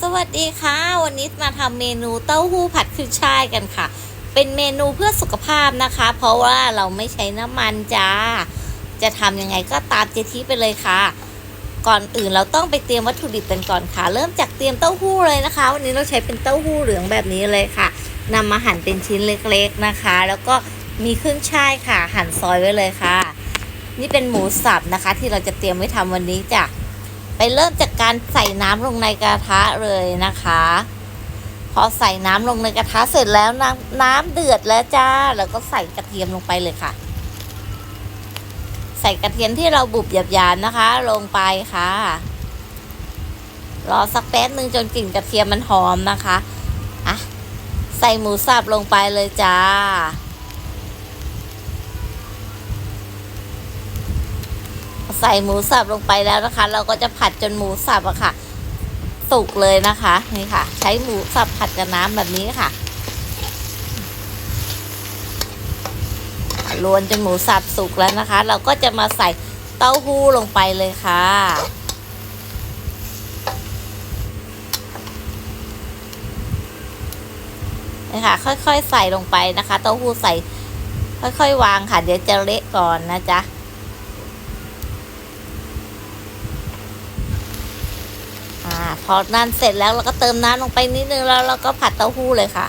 สวัสดีค่ะ วันนี้มาทำเมนูเต้าหู้ผัดขึ้นช่ายกันค่ะ เป็นเมนูเพื่อสุขภาพนะคะ เพราะว่าเราไม่ใช้น้ำมันจ้า จะทำยังไงก็ตามเจทีไปเลยค่ะ ก่อนอื่นเราต้องไปเตรียมวัตถุดิบกันก่อนค่ะ เริ่มจากเตรียมเต้าหู้เลยนะคะ วันนี้เราใช้เป็นเต้าหู้เหลืองแบบนี้เลยค่ะนำมาหั่นเป็นชิ้นเล็กๆนะคะ แล้วก็มีขึ้นช่ายค่ะ หั่นซอยไว้เลยค่ะ นี่เป็นหมูสับนะคะ ที่เราจะเตรียมไว้ทำวันนี้จ้ะ ไปเริ่มจากการใส่น้ำลงในกระทะเลยนะคะ พอใส่น้ำลงในกระทะเสร็จแล้วน้ำน้ำเดือดแล้วจ้า แล้วก็ใส่กระเทียมลงไปเลยค่ะ ใส่กระเทียมที่เราบุบหยาบๆนะคะ ลงไปค่ะ รอสักแป๊บหนึ่งจนกลิ่นกระเทียมมันหอมนะคะอะใส่หมูสับลงไปเลยจ้า ใส่หมูสับลงไปแล้วนะคะ เราก็จะผัดจนหมูสับอะค่ะ สุกเลยนะคะนี่ค่ะ ใช้หมูสับผัดกับน้ำแบบนี้ค่ะลวนจนหมูสับสุกแล้วนะคะ เราก็จะมาใส่เต้าหู้ลงไปเลยค่ะนี่ค่ะค่อยๆใส่ลงไปนะคะ เต้าหู้ใส่ ค่อยๆวางค่ะ เดี๋ยวจะเละก่อนนะจ๊ะ อ่า พอนั่นเสร็จแล้วเราก็เติมน้ำลงไปนิดนึงแล้วเราก็ผัดเต้าหู้เลยค่ะ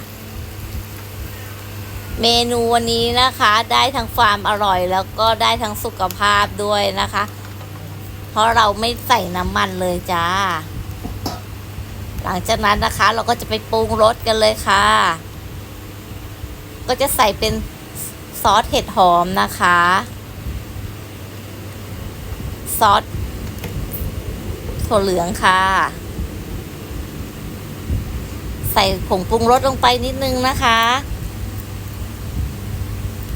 เมนูวันนี้นะคะ ได้ทั้งความอร่อยแล้วก็ได้ทั้งสุขภาพด้วยนะคะ เพราะเราไม่ใส่น้ำมันเลยจ้า หลังจากนั้นนะคะ เราก็จะไปปรุงรสกันเลยค่ะ ก็จะใส่เป็นซอสเห็ดหอมนะคะซอสถั่วเหลืองค่ะ ใส่ผงปรุงรสลงไปนิดนึงนะคะ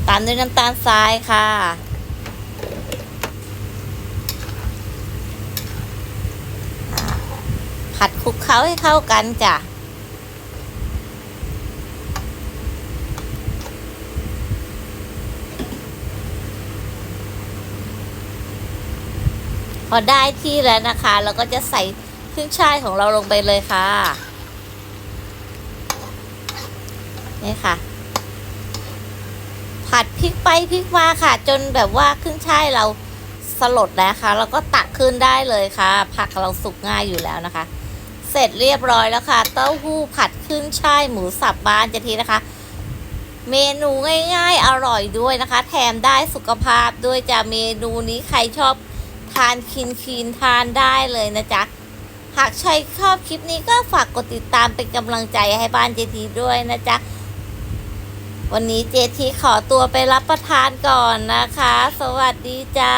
ตามด้วยน้ำตาลทรายค่ะ ผัดคลุกเคล้าให้เข้ากันจ้ะพอได้ที่แล้วนะคะ เราก็จะใส่ขึ้นช่ายของเราลงไปเลยค่ะ นี่ค่ะ ผัดพริกไปพริกมาค่ะ จนแบบว่าขึ้นช่ายเราสลดแล้วค่ะแล้วก็ตักขึ้นได้เลยค่ะ ผักเราสุกง่ายอยู่แล้วนะคะ เสร็จเรียบร้อยแล้วค่ะ เต้าหู้ผัดขึ้นช่ายหมูสับบ้านจะทีนะคะ เมนูง่ายๆ อร่อยด้วยนะคะ แถมได้สุขภาพด้วยจะเมนูนี้ใครชอบทานคินคีนทานได้เลยนะจ๊ะหากใครชอบคลิปนี้ก็ฝากกดติดตามเป็นกำลังใจให้บ้านเจทีด้วยนะจ๊ะ วันนี้เจทีขอตัวไปรับประทานก่อนนะคะ สวัสดีจ้า